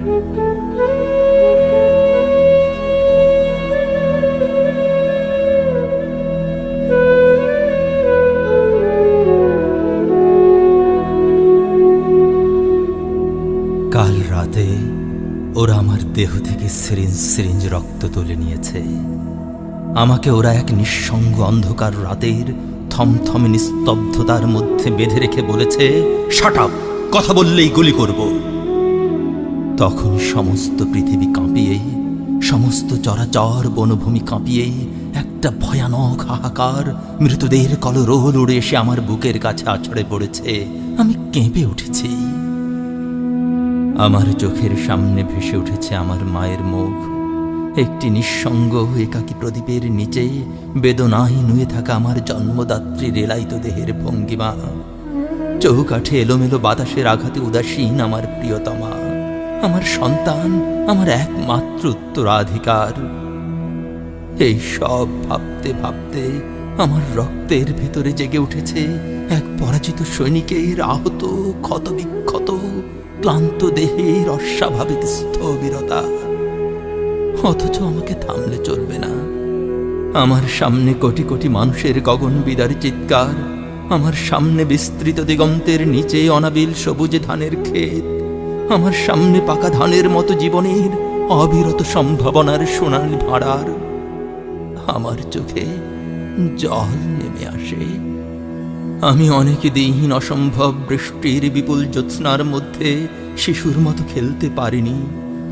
কাল রাতে ওরা আমার দেহ থেকে সিরিঞ্জ সিরিঞ্জ রক্ত তুলে নিয়েছে। আমাকে ওরা এক নিঃসঙ্গ অন্ধকার রাতের থমথমে নিস্তব্ধতার মধ্যে বেঁধে রেখে বলেছে, শাট আপ, কথা বললেই গুলি করব। তখন সমস্ত পৃথিবী কাঁপিয়ে, সমস্ত চরাচর বনভূমি কাঁপিয়ে, একটা ভয়ানক হাহাকার মৃতদের কলরোল উড়ে এসে আমার বুকের কাছে আছড়ে পড়েছে। আমি কেঁপে উঠেছি। আমার চোখের সামনে ভেসে উঠেছে আমার মায়ের মুখ। একটি নিঃসঙ্গ একাকী প্রদীপের নিচে বেদনায় নুয়ে থাকা আমার জন্মদাত্রী রেলাইত দেহের ভঙ্গিমা। চৌকাঠে এলোমেলো বাতাসের আঘাতে উদাসীন আমার প্রিয়তমা। আমার সন্তান, আমার একমাত্র উত্তরাধিকার। এই সব ভাবতে ভাবতে আমার রক্তের ভেতরে জেগে উঠেছে এক পরাজিত সৈনিকের আহত, ক্ষতবিক্ষত, ক্লান্ত দেহের অস্বাভাবিক স্থবিরতা। অথচ আমাকে থামলে চলবে না। আমার সামনে কোটি কোটি মানুষের গগন বিদার চিৎকার, আমার সামনে বিস্তৃত দিগন্তের নিচে অনাবিল সবুজে ধানের ক্ষেত আমার সামনে পাকা ধানের মতো জীবনের অবিরত সম্ভাবনার সোনালি ভাড়ার আমার চোখে জল নেমে আসে। আমি অনেক দিন অসম্ভব বৃষ্টির বিপুল জ্যোৎস্নার মধ্যে শিশুর মতো খেলতে পারিনি।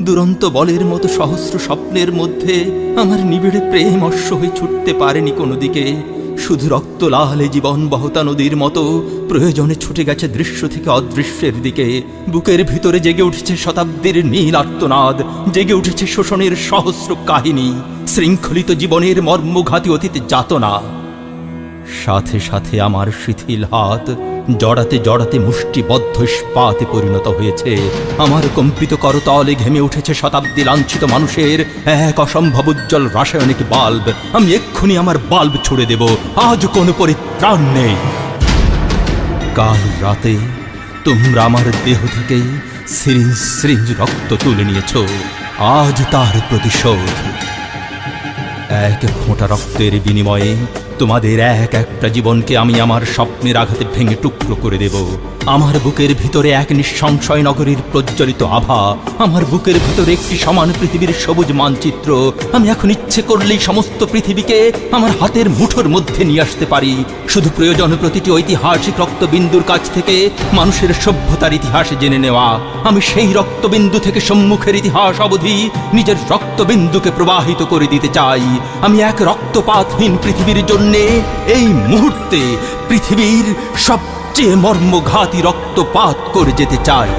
দুরন্ত বলের মতো সহস্র স্বপ্নের মধ্যে আমার নিবিড়ে প্রেম অশ্ব হয়ে ছুটতে পারেনি কোনো দিকে। শুধু রক্ত লালে জীবন বহতা নদীর মতো। প্রয়োজনে ছুটে গেছে দৃশ্য থেকে অদৃশ্যের দিকে। বুকের ভিতরে জেগে উঠেছে শতাব্দীর নীল আত্মনাদ জেগে উঠেছে শোষণের সহস্র কাহিনী। শৃঙ্খলিত জীবনের মর্মঘাতী অতীত যাতনা। সাথে সাথে আমার শিথিল হাত জড়াতে জড়াতে মুষ্টিবদ্ধ ইস্পাতে পরিণত হয়েছে। আমার কম্পিত করতলে ঘেমে উঠেছে শতাব্দী লাঞ্ছিত মানুষের এক অসম্ভব উজ্জ্বল রাসায়নিক বাল্ব। আমি এক্ষুনি আমার বাল্ব ছুড়ে দেব। আজ কোনো পরিত্রাণ নেই। কাল রাতে তোমরা আমার দেহ থেকে সিরিঞ্জ সিরিঞ্জ রক্ত তুলে নিয়েছ। আজ তার প্রতিশোধ। এক ফোঁটা রক্তের বিনিময়ে তোমাদের এক একটা জীবনকে আমি আমার স্বপ্নের আঘাতে ভেঙে টুকরো করে দেব। আমার বুকের ভিতরে এক নিঃসংশয় নগরীর প্রজ্বলিত আভা, আমার বুকের ভিতরে একটি সমান পৃথিবীর সবুজ মানচিত্র। আমি এখন ইচ্ছে করলেই সমস্ত পৃথিবীকে আমার হাতের মুঠোর মধ্যে নিয়ে আসতে পারি। শুধু প্রয়োজন প্রতিটি ঐতিহাসিক রক্তবিন্দুর কাছ থেকে মানুষের সভ্যতার ইতিহাস জেনে নেওয়া। আমি সেই রক্তবিন্দু থেকে সম্মুখের ইতিহাস অবধি নিজের রক্তবিন্দুকে প্রবাহিত করে দিতে চাই। আমি এক রক্তপাতহীন পৃথিবীর জন্যে এই মুহূর্তে পৃথিবীর সবচেয়ে মর্মঘাতী রক্তপাত করে যেতে চাই